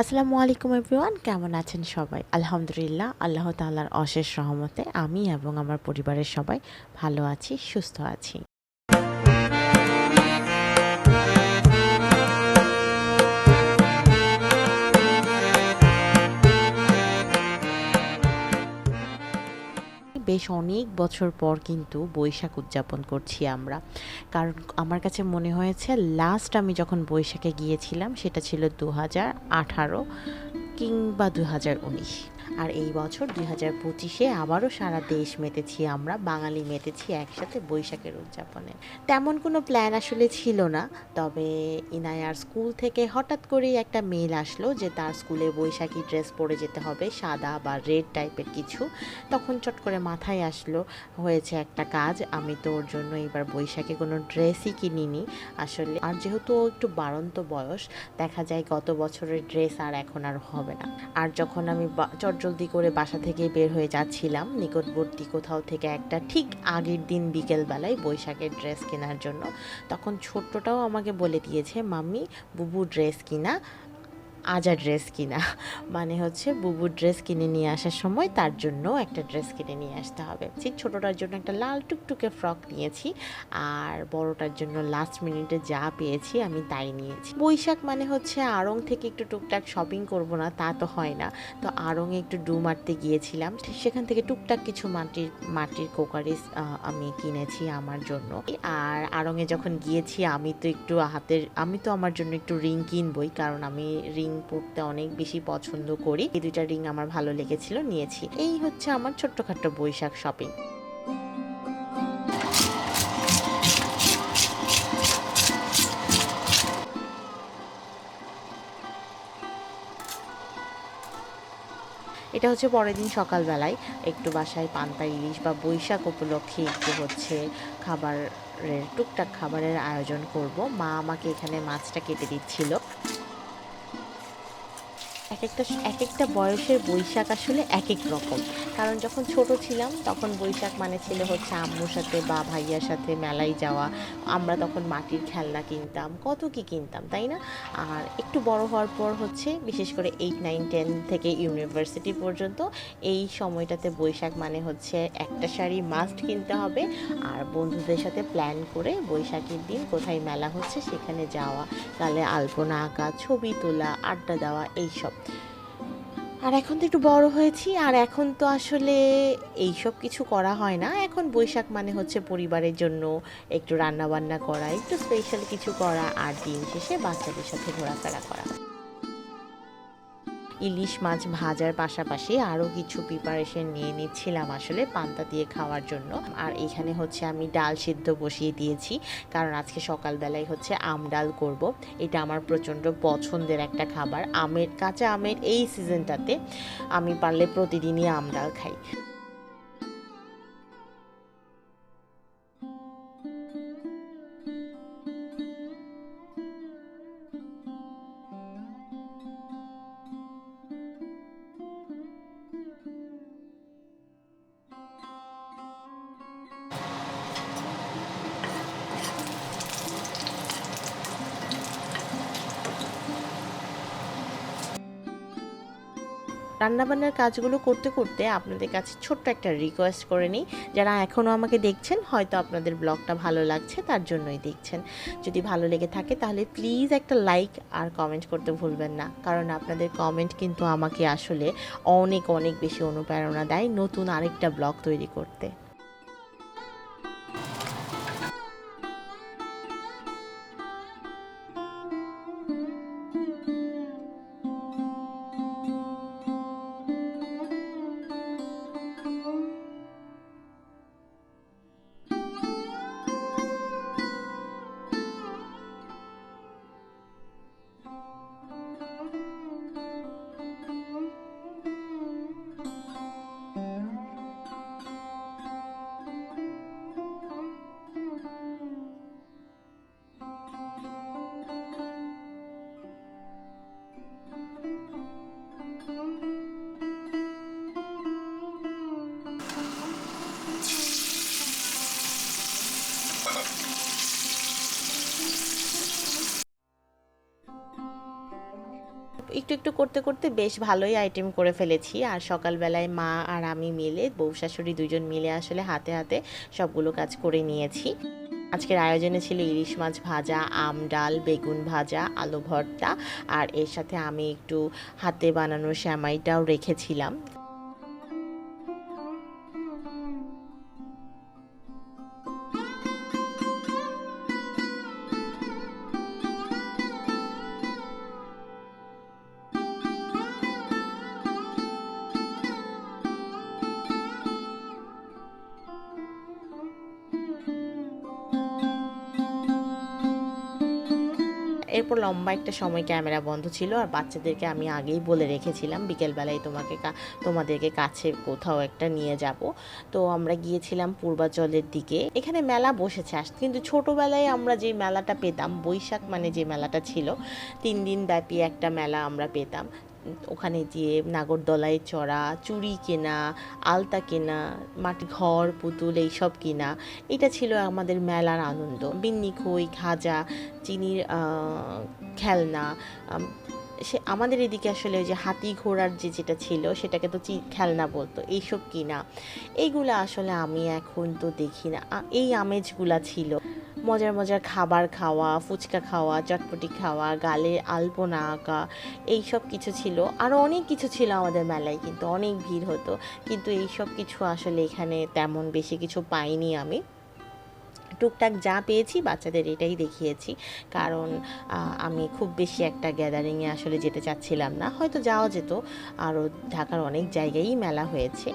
আসসালামু আলাইকুম এভরিওয়ান, কেমন আছেন সবাই? আলহামদুলিল্লাহ, আল্লাহ তাল্লার অশেষ রহমতে আমি এবং আমার পরিবারের সবাই ভালো আছি, সুস্থ আছি। বেশ অনেক বছর পর কিন্তু বৈশাখ উদযাপন করছি আমরা। কারণ আমার কাছে মনে হয়েছে লাস্ট আমি যখন বৈশাখে গিয়েছিলাম, সেটা ছিল দু হাজার আঠারো কিংবা দু হাজার উনিশ। আর এই বছর দুই হাজার পঁচিশে আবারও সারা দেশ মেতেছি আমরা, বাঙালি মেতেছি একসাথে বৈশাখের উদযাপনে। তেমন কোনো প্ল্যান আসলে ছিল না, তবে ইনায়ার স্কুল থেকে হঠাৎ করেই একটা মেল আসলো যে তার স্কুলে বৈশাখী ড্রেস পরে যেতে হবে, সাদা বা রেড টাইপের কিছু। তখন চট করে মাথায় আসলো, হয়েছে একটা কাজ, আমি তো ওর জন্য এবার বৈশাখে কোনো ড্রেসই কিনিনি। আসলে আর যেহেতু ও একটু বাড়ন্ত বয়স, দেখা যায় গত বছরের ড্রেস আর এখন আর হবে না। আর যখন আমি বা- চটজলদি করে বাসা থেকে বের হয়ে যাচ্ছিলাম। নিকটবর্তী কোথাও থেকে একটা ঠিক আগের দিন বিকেলবেলায় বৈশাখের ড্রেস কেনার জন্য। তখন ছোট্টটাও আমাকে বলে দিয়েছে, মাম্মি, বুবু ড্রেস কিনা। আজা ড্রেস কিনা। মানে হচ্ছে বুবু ড্রেস কিনে নিয়ে আসার সময় তার জন্য একটা ড্রেস কিনে নিয়ে আসতে হবে। ঠিক ছোটোটার জন্য একটা লাল টুকটুকে ফ্রক নিয়েছি আর বড়টার জন্য লাস্ট মিনিটে যা পেয়েছি আমি তাই নিয়েছি। বৈশাখ মানে হচ্ছে আড়ং থেকে একটু টুকটাক শপিং করব না, তা তো হয় না। তো আড়ংয়ে একটু ডু মারতে গিয়েছিলাম। সেখান থেকে টুকটাক কিছু মাটির মাটির কোকারিস আমি কিনেছি আমার জন্য। আর আড়ংয়ে যখন গিয়েছি, আমি তো একটু হাতের, আমি তো আমার জন্য একটু রিং কিনবই, কারণ আমি রিং পরতে অনেক বেশি পছন্দ করি। এই দুইটা রিং আমার ভালো লেগেছিল, নিয়েছি। এই হচ্ছে আমার ছোট্টখাট্ট বৈশাখ শপিং এটা হচ্ছে পরের দিন সকালবেলায়। একটু বাসায় পান্তা, ইলিশ বা বৈশাখ উপলক্ষে একটু হচ্ছে খাবারের, টুকটাক খাবারের আয়োজন করব। মা আমাকে এখানে মাছটা কেটে দিচ্ছিল। এক একটা এক একটা বয়সের বৈশাখ আসলে এক এক রকম। কারণ যখন ছোট ছিলাম, তখন বৈশাখ মানে ছিল হচ্ছে আম্মুর সাথে বা ভাইয়ার সাথে মেলায় যাওয়া। আমরা তখন মাটির খেলনা কিনতাম, কত কি কিনতাম, তাই না? আর একটু বড় হওয়ার পর হচ্ছে, বিশেষ করে এইট নাইন টেন থেকে ইউনিভার্সিটি পর্যন্ত, এই সময়টাতে বৈশাখ মানে হচ্ছে একটা শাড়ি মাস্ট কিনতে হবে। আর বন্ধুদের সাথে প্ল্যান করে বৈশাখের দিন কোথায় মেলা হচ্ছে, সেখানে যাওয়া। তাহলে আলপনা আঁকা, ছবি তোলা, আড্ডা দেওয়া, এইসব। আর এখন তো একটু বড় হয়েছি, আর এখন তো আসলে এই সব কিছু করা হয় না। এখন বৈশাখ মানে হচ্ছে পরিবারের জন্য একটু রান্না বান্না করা, একটু স্পেশাল কিছু করা, আর দিন শেষে বাচ্চাদের সাথে ঘোরাফেরা করা। ইলিশ মাছ ভাজার পাশাপাশি আরও কিছু প্রিপারেশন নিয়ে নিচ্ছিলাম আসলে পান্তা দিয়ে খাওয়ার জন্য। আর এখানে হচ্ছে আমি ডাল সিদ্ধ বসিয়ে দিয়েছি, কারণ আজকে সকালবেলায় হচ্ছে আম ডাল করব। এটা আমার প্রচণ্ড পছন্দের একটা খাবার। আমের, কাঁচা আমের এই সিজনটাতে আমি পারলে প্রতিদিনই আম ডাল খাই। রান্নাবান্নার কাজগুলো করতে করতে আপনাদের কাছে ছোট্ট একটা রিকোয়েস্ট করে নিই। যারা এখনও আমাকে দেখছেন, হয়তো আপনাদের ব্লগটা ভালো লাগছে, তার জন্যই দেখছেন। যদি ভালো লেগে থাকে তাহলে প্লিজ একটা লাইক আর কমেন্ট করতে ভুলবেন না। কারণ আপনাদের কমেন্ট কিন্তু আমাকে আসলে অনেক অনেক বেশি অনুপ্রেরণা দেয় নতুন আরেকটা ব্লগ তৈরি করতে। একটু একটু করতে করতে বেশ ভালোই আইটেম করে ফেলেছি। আর সকালবেলায় মা আর আমি মিলে, বউ শাশুড়ি দুজন মিলে আসলে হাতে হাতে সবগুলো কাজ করে নিয়েছি। আজকের আয়োজনে ছিল ইলিশ মাছ ভাজা, আম ডাল, বেগুন ভাজা, আলু ভর্তা। আর এর সাথে আমি একটু হাতে বানানো শ্যামাইটাও রেখেছিলাম। এরপর লম্বা একটা সময় ক্যামেরা বন্ধ ছিল আর বাচ্চাদেরকে আমি আগেই বলে রেখেছিলাম, বিকেলবেলায় তোমাকে তোমাদেরকে কাছে কোথাও একটা নিয়ে যাব। তো আমরা গিয়েছিলাম পূর্বাচলের দিকে। এখানে মেলা বসেছে আস, কিন্তু ছোটোবেলায় আমরা যে মেলাটা পেতাম, বৈশাখ মানে যে মেলাটা ছিল, তিন দিন ব্যাপী একটা মেলা আমরা পেতাম। ওখানে গিয়ে নাগরদোলায় চড়া, চুড়ি কেনা, আলতা কেনা, মাটি, ঘর, পুতুল এইসব কেনা। এটা ছিল আমাদের মেলার আনন্দ। বিন্নি খই, খাজা, চিনির খেলনা। সে আমাদের এদিকে আসলে ওই যে হাতি ঘোড়ার যে যেটা ছিল, সেটাকে তো চি- খেলনা বলতো, এইসব কিনা। এইগুলো আসলে আমি এখন তো দেখি না। এই আমেজগুলা ছিল। মজার মজার খাবার খাওয়া, ফুচকা খাওয়া, চটপটি খাওয়া, গালে আলপনা আঁকা এই সব কিছু ছিল। আরও অনেক কিছু ছিল আমাদের মেলায়, কিন্তু অনেক ভিড় হতো। কিন্তু এই সব কিছু আসলে এখানে তেমন বেশি কিছু পাইনি আমি। টুকটাক যা পেয়েছি বাচ্চাদের এটাই দেখিয়েছি। কারণ আমি খুব বেশি একটা গ্যাদারিংয়ে আসলে যেতে চাচ্ছিলাম না। হয়তো যাওয়া যেত। আরও ঢাকার অনেক জায়গায়ই মেলা হয়েছে।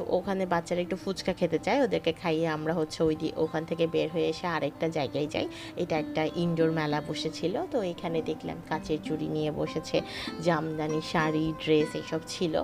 ছো- ওখানে বাচ্চারা একটু ফুচকা খেতে চায়, ওদেরকে খাইয়ে আমরা হচ্ছে ওই দিয়ে ওখান থেকে বের হয়ে এসে আরেকটা জায়গায় যাই। এটা একটা ইনডোর মেলা বসেছিল, তো এখানে দেখলাম কাচের চুড়ি নিয়ে বসেছে, জামদানি, শাড়ি ড্রেস এসব ছিল।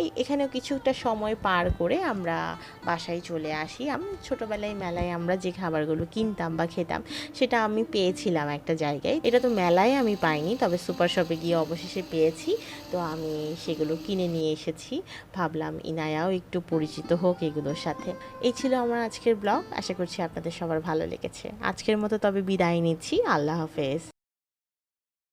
এই এখানেও কিছুটা সময় পার করে আমরা বাসায় চলে আসি। আমি ছোটোবেলায় মেলায় আমরা যে খাবারগুলো কিনতাম বা খেতাম, সেটা আমি পেয়েছিলাম একটা জায়গায়। এটা তো মেলায় আমি পাইনি, তবে সুপার শপে গিয়ে অবশেষে পেয়েছি। তো আমি সেগুলো কিনে নিয়ে এসেছি। ভাবলাম ইনায়াও একটু পরিচিত হোক এগুলোর সাথে। এই ছিল আমার আজকের ব্লগ। আশা করছি আপনাদের সবার ভালো লেগেছে। আজকের মতো তবে বিদায় নিচ্ছি। আল্লাহ হাফেজ।